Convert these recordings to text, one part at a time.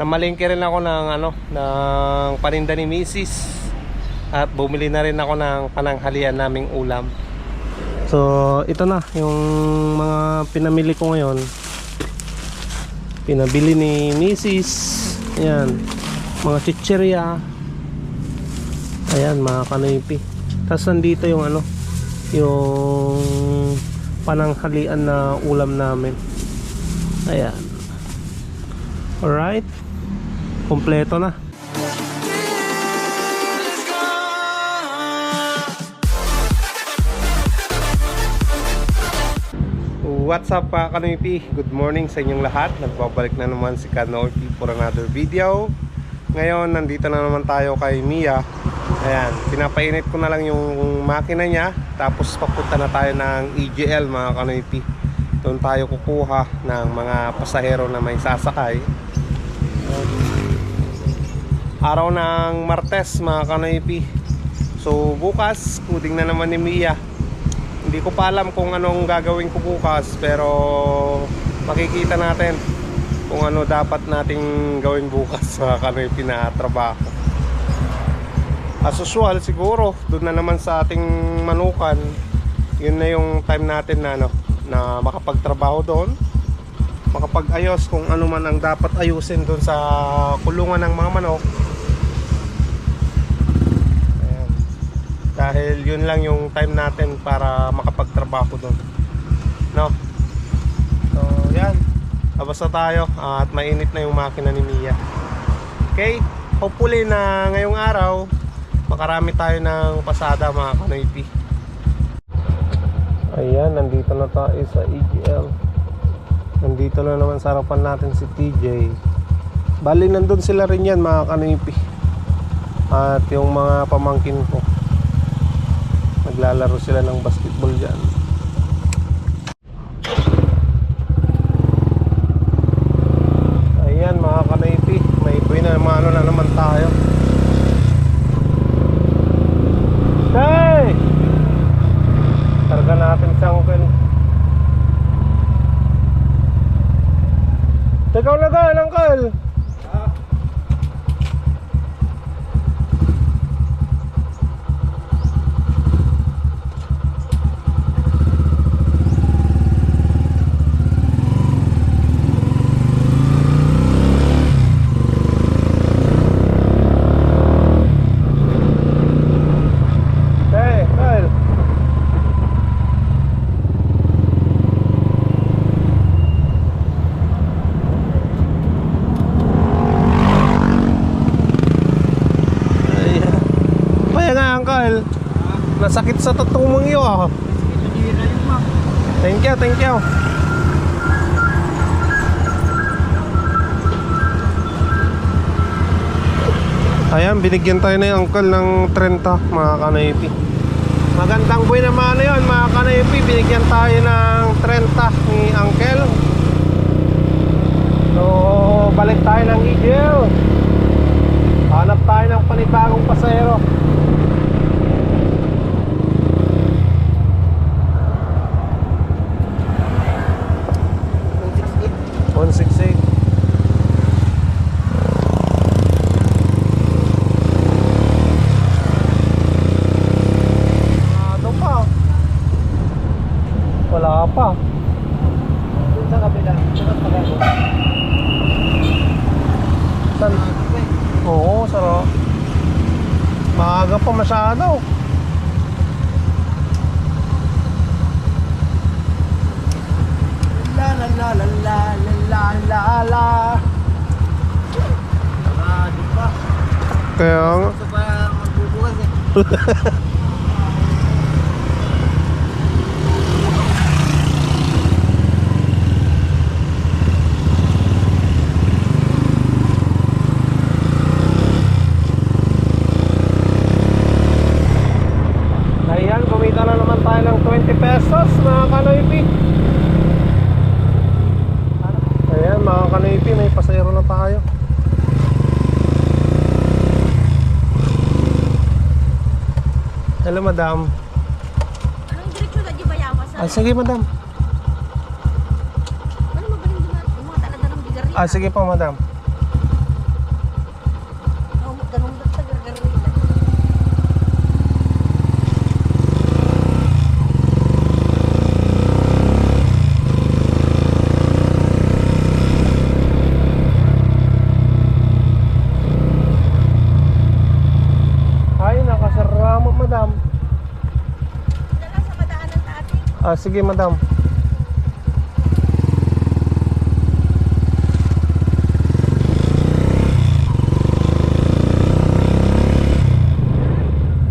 namalingki rin ako ng ano, ng paninda ni Mrs. At bumili na rin ako ng pananghalian naming ulam. So, ito na yung mga pinamili ko ngayon. Pinabili ni Mrs. Ayan, mga chichirya. Ayan, mga kanipi. Tapos nandito yung ano, yung pananghalian na ulam namin. Ayan. Alright. Kompleto na. What's up mga kanipi? Good morning sa inyong lahat. Nagbabalik na naman si Kanorpi for another video. Ngayon, nandito na naman tayo kay Mia. Ayan, pinapainit ko na lang yung makina niya. Tapos papunta na tayo ng EGL mga kanipi. Doon tayo kukuha ng mga pasahero na may sasakay. Araw ng Martes mga kanipi. So bukas, kuding na naman ni Mia. Hindi ko pa alam kung anong gagawin ko bukas pero makikita natin kung ano dapat nating gawin bukas sa kano'y pinatrabaho. As usual siguro doon na naman sa ating manukan yun na yung time natin na ano na makapagtrabaho doon makapag-ayos kung ano man ang dapat ayusin doon sa kulungan ng mga manok dahil yun lang yung time natin para makapagtrabaho doon no? So yan. Labas na tayo ah, at mainit na yung makina ni Mia. Okay? Hopefully na ngayong araw makarami tayo ng pasada mga kanoypi. Ayan nandito na tayo sa EGL nandito na naman sa harapan natin si TJ bali nandun sila rin yan mga kanoypi. At yung mga pamangkin ko naglalaro sila ng basketball dyan ayan mga kanaypi may buhay na ano na naman tayo hey karga natin si uncle Ikaw na gan, uncle Hey, Kyle. Ay, Kaya nga, Uncle. Nasakit sa tatong mong iyo, ah. Thank you, thank you. Ayan, binigyan tayo ni Uncle ng 30, mga kanaypi. Magandang buhay naman na yun, mga kanaypi. Binigyan tayo ng 30 ni Uncle. So, balik tayo ng Eagle. Hanap tayo ng panibagong pasahero. Maaga pa masyado. La la la la la la la la. Kaya nga. Sa pa magbubukas eh. Hello, madam. Anong direksyon na di ba yawa sa? Ah, sige, madam. Ano mabaling? Yung mga talada ng bigarya. Ah, sige po, madam. Ah, sige, madam.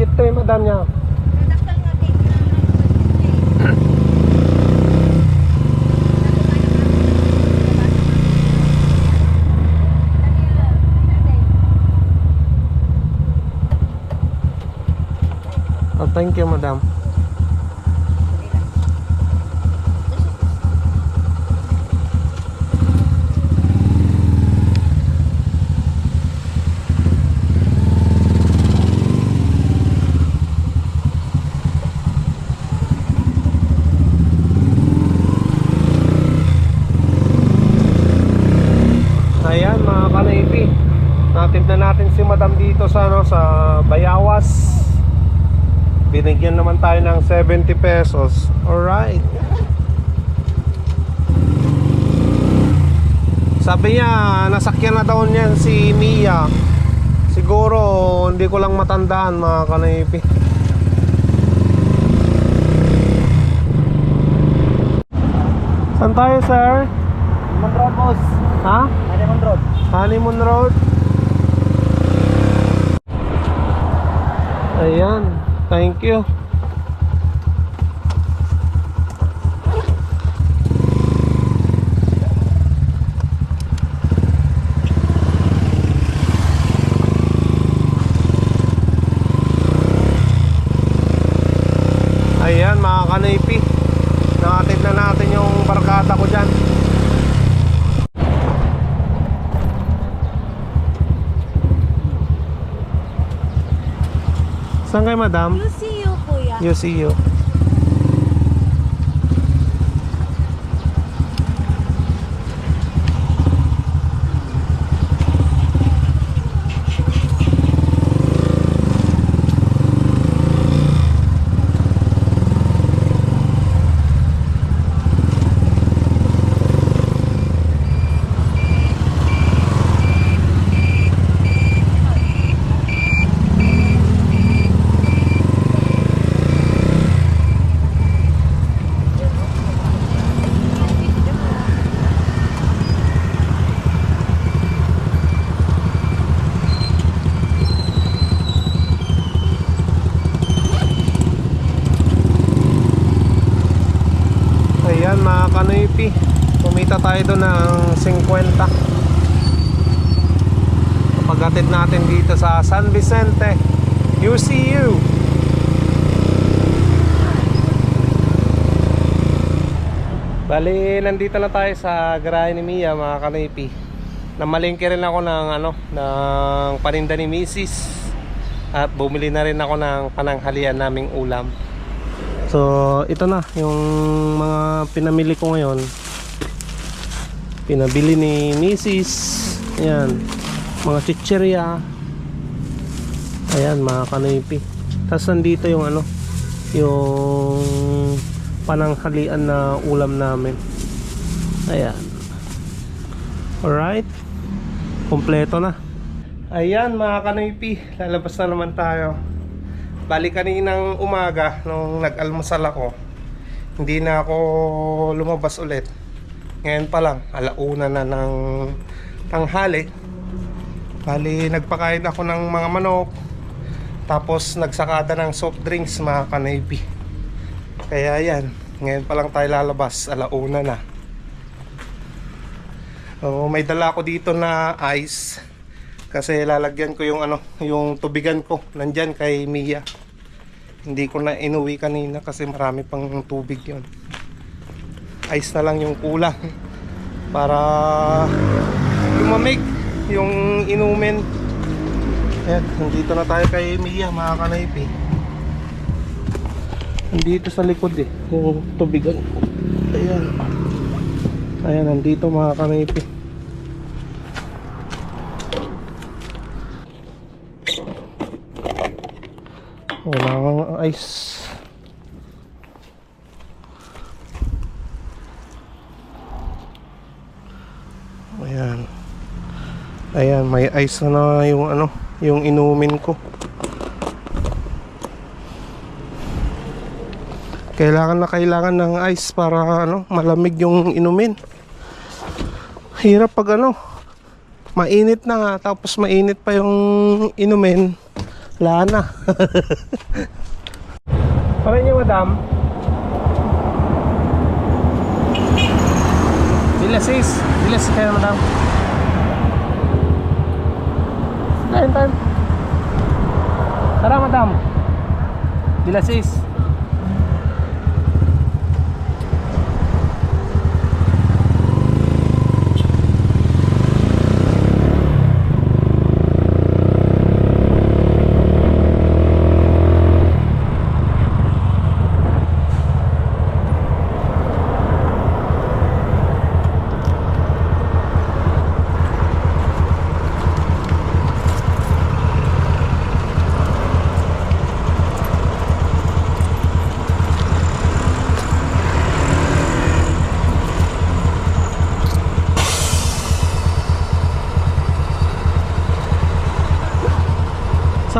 Ito yung madam niya. Oh, thank you, madam. Ayan mga kanaypi Natin na natin si madam dito sa, ano, sa Bayawas Binigyan naman tayo ng 70 pesos Alright Sabi niya Nasakyan na daw niyan si Mia Siguro Hindi ko lang matandaan mga kanaypi Saan tayo sir? Lemon Road, boss. Ha? Lemon Road. Honeymoon Road. Ayan. Thank you. Saan kayo madam? You see you, kuya. You see you. Ayan mga kanoypi Kumita tayo doon ng 50 Pagkatid natin dito sa San Vicente UCU Bali, nandito na tayo sa garahe ni Mia mga kanoypi Namalingki rin ako ng ano ng paninda ni Mrs. At bumili na rin ako ng pananghalian naming ulam So, ito na yung mga pinamili ko ngayon. Pinabili ni Mrs. Ayan. Mga chichirya. Ayan, mga kanoypi. Tapos nandito yung ano, yung pananghalian na ulam namin. Ayan. Alright. Kompleto na. Ayan, mga kanoypi. Lalabas na naman tayo. Bali kaninang umaga nung nag-almusal ako, hindi na ako lumabas ulit. Ngayon pa lang, alauna na ng tanghali. Bali nagpakain ako ng mga manok. Tapos nagsakada ng soft drinks mga kanaypi. Kaya yan, ngayon pa lang tayo lalabas, alauna na. Oh, may dala ako dito na ice kasi lalagyan ko yung ano, yung tubigan ko nandyan kay Mia. Hindi ko na inuwi kanina kasi marami pang tubig yon. Ice na lang yung kulang para lumamig yung inumin. Ayan, nandito na tayo kay Mia mga kanaypi. Nandito sa likod eh, yung tubigan. Ayan. Ayan, nandito mga kanaypi. Wala kang ice. Ayan. Ayan, may ice na na yung ano, yung inumin ko. Kailangan na kailangan ng ice para ano, malamig yung inumin. Hirap pag ano, mainit na nga, tapos mainit pa yung inumin. Wala na. Paano niyo, madam? Dilasis. Dilasis kayo, madam. Time, time. Tara, madam. Dilasis.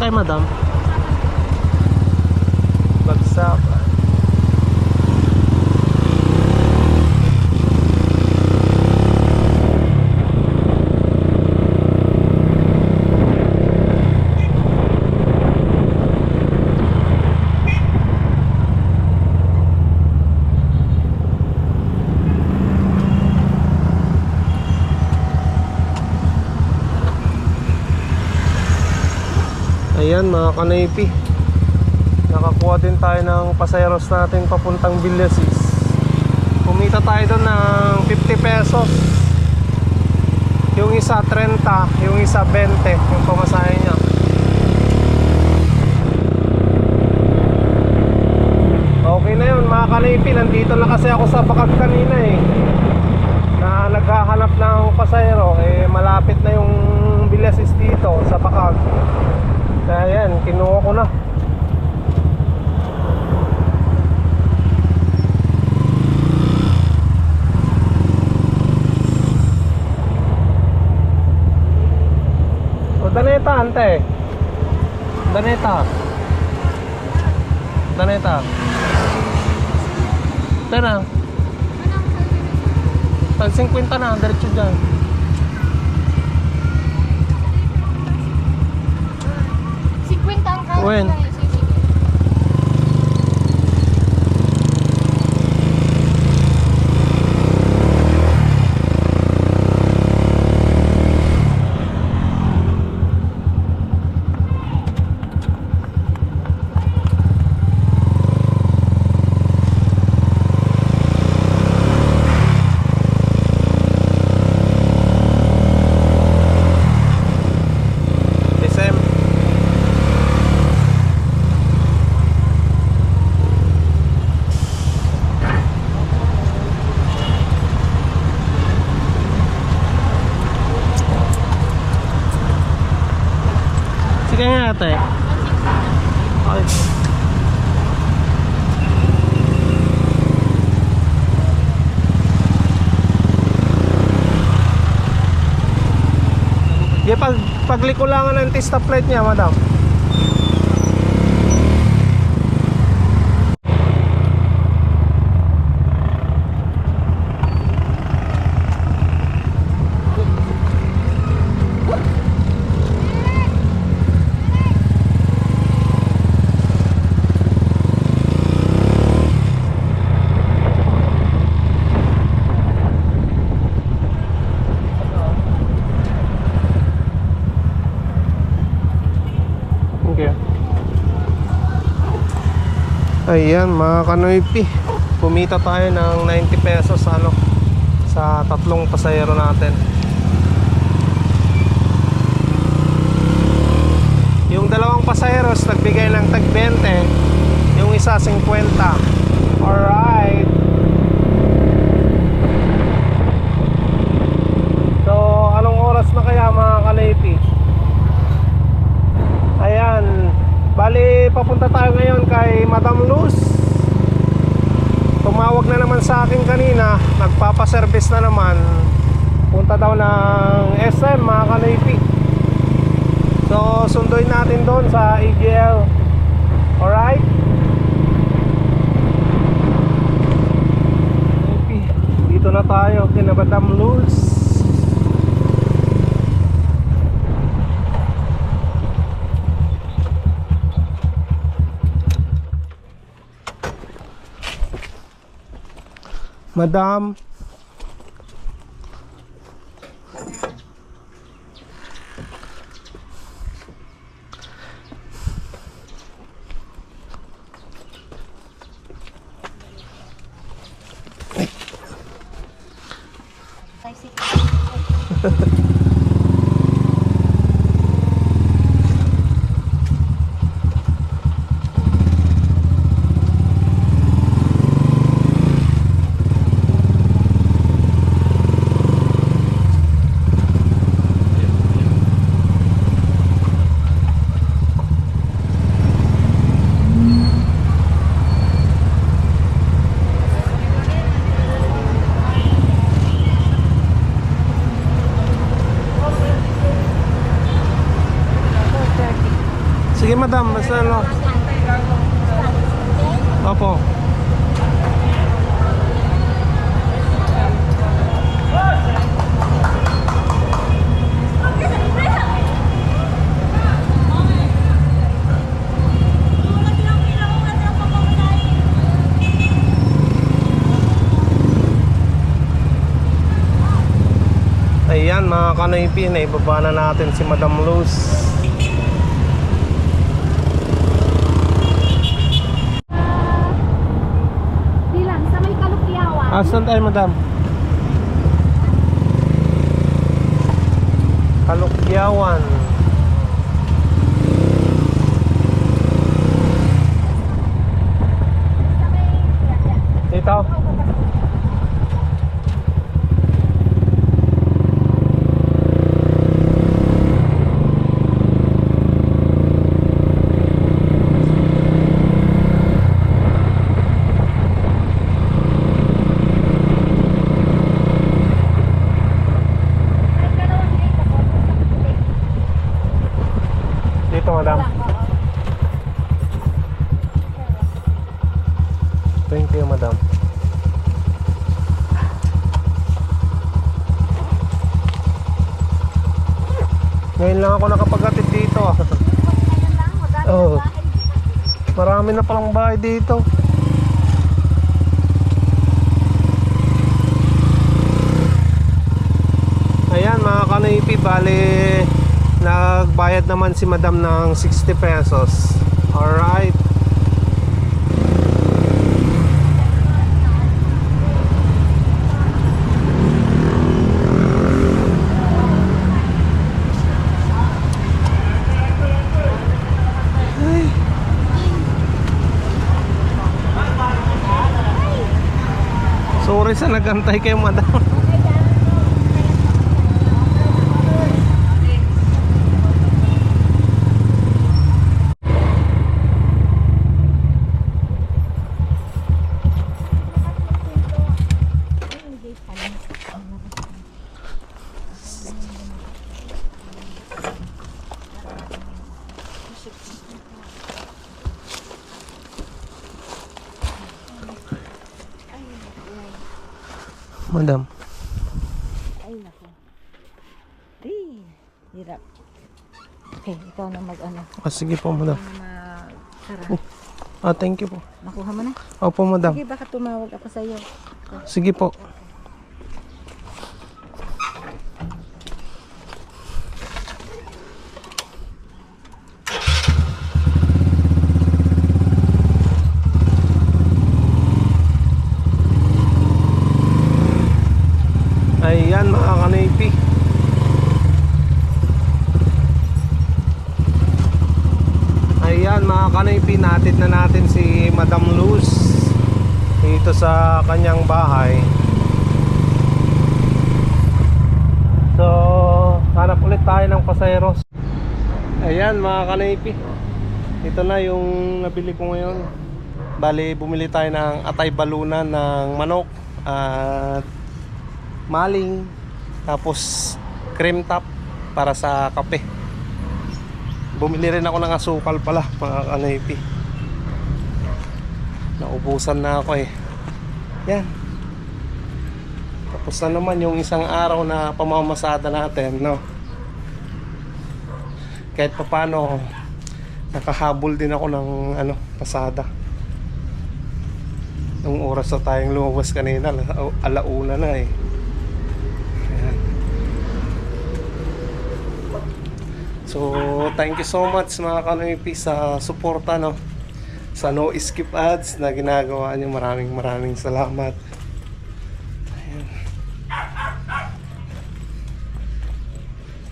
Kayo, madam? Ayan mga kanaypi. Nakakuha din tayo ng pasayeros natin papuntang Villasis Kumita tayo doon ng 50 pesos. Yung isa 30, yung isa 20 Yung pamasahe niya. Okay na yun mga kanaypi. Nandito na kasi ako sa bakag kanina eh. Na naghahanap ng pasayero eh malapit na yung Villasis dito sa bakag kaya yan, kinuha ko na. Daneta, ante. Daneta. Daneta. Tara. Tag 50 na, diretso dyan. When? SM. Sige nga ate. Ay. Yeah, pag paglikulangan ng T-stop light niya, madam. Okay. Ayan mga kanoypi. Kumita tayo ng 90 pesos ano Sa tatlong pasayero natin. Yung dalawang pasayeros nagbigay ng tag 20 Yung isa 50 Alright papunta tayo ngayon kay Madam Luz. Tumawag na naman sa akin kanina. Nagpapaservice na naman. Punta daw ng SM mga kanaypi so sunduin natin doon sa EGL alright? Dito na tayo kay Madam Luz. Madam. Sige madam, basta ano. Opo. Ayan mga kanaypi, naibaba na natin si Madam Luz. Bilang sa may kalukyawan. Asan tayo, madam? Kalukyawan. Dito? Dito, madam. Thank you, madam. Ngayon lang ako nakapaghatid dito. Oo. Marami na palang bahay dito. Ayan mga kanaypi, bali nagbayad naman si madam ng 60 pesos. Alright. Sorry sa nagantay kay madam. Madam. Ah, sige po, madam. Ikaw na mag-sara. Ah, thank you po. Nakuha mo na? Opo, madam. Sige, baka tumawag ako sa'yo. Sige po. Ayan mga kanaypi. Ayan mga kanaypi, natin na natin si Madam Luz dito sa kanyang bahay. So, hanap ulit tayo ng paseros. Ayan mga kanaypi. Ito na yung nabili ko ngayon. Bali, bumili tayo ng atay balunan ng manok at maling tapos cream top para sa kape. Bumili rin ako ng asukal pala mga kanaypi. Naubusan na ako eh. Yan. Tapos na naman yung isang araw na pamamasada natin, no? Kahit papano, nakahabol din ako ng ano, pasada. Nung oras na tayong lumabas kanina, ala- alauna na eh. So, thank you so much mga kanoypi sa suporta, no? Sa no skip ads na ginagawa niyo. Maraming maraming salamat.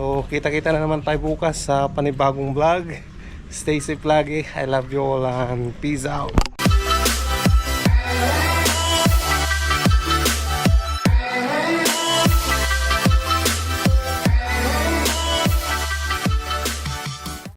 So, kita-kita na naman tayo bukas sa panibagong vlog. Stay safe lagi. I love you all and peace out.